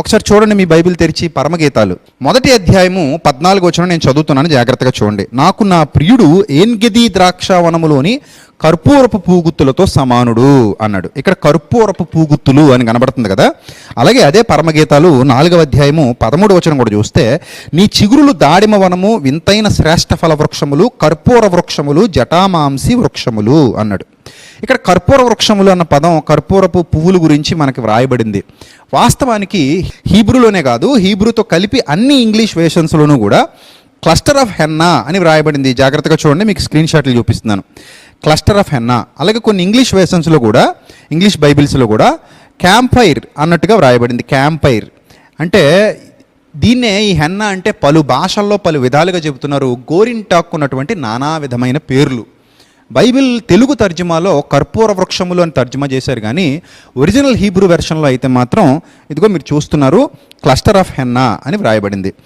ఒకసారి చూడండి మీ బైబిల్ తెరిచి పరమగీతాలు. మొదటి అధ్యాయము పద్నాలుగు వచ్చిన నేను చదువుతున్నాను జాగ్రత్తగా చూడండి. నాకు నా ప్రియుడు ఏన్గది ద్రాక్షావనములోని కర్పూరపు పూగుత్తులతో సమానుడు అన్నాడు. ఇక్కడ కర్పూరపు పూగుత్తులు అని కనబడుతుంది కదా? అలాగే అదే పరమగీతాలు నాలుగవ అధ్యాయము పదమూడు వచనం కూడా చూస్తే నీ చిగురులు దాడిమ వనము వింతైన శ్రేష్ఠ ఫల వృక్షములు కర్పూర వృక్షములు జటామాంసి వృక్షములు అన్నాడు. ఇక్కడ కర్పూర వృక్షములు అన్న పదం కర్పూరపు పువ్వుల గురించి మనకి వ్రాయబడింది. వాస్తవానికి హీబ్రూలోనే కాదు హీబ్రూతో కలిపి అన్ని ఇంగ్లీష్ వేషన్స్లోనూ కూడా క్లస్టర్ ఆఫ్ హెన్నా అని వ్రాయబడింది. జాగ్రత్తగా చూడండి మీకు స్క్రీన్ షాట్లు చూపిస్తున్నాను. క్లస్టర్ ఆఫ్ హెన్నా అలాగే కొన్ని ఇంగ్లీష్ వేషన్స్లో కూడా ఇంగ్లీష్ బైబిల్స్లో కూడా క్యాంపైర్ అన్నట్టుగా వ్రాయబడింది. క్యాంపైర్ అంటే దీన్నే ఈ హెన్నా అంటే పలు భాషల్లో పలు విధాలుగా చెబుతున్నారు. గోరింటాక్ ఉన్నటువంటి నానా విధమైన పేర్లు. బైబిల్ తెలుగు తర్జుమాలో కర్పూర వృక్షములు అని తర్జుమా చేశారు కానీ ఒరిజినల్ హీబ్రూ వెర్షన్లో అయితే మాత్రం ఇదిగో మీరు చూస్తున్నారు క్లస్టర్ ఆఫ్ హెన్నా అని వ్రాయబడింది.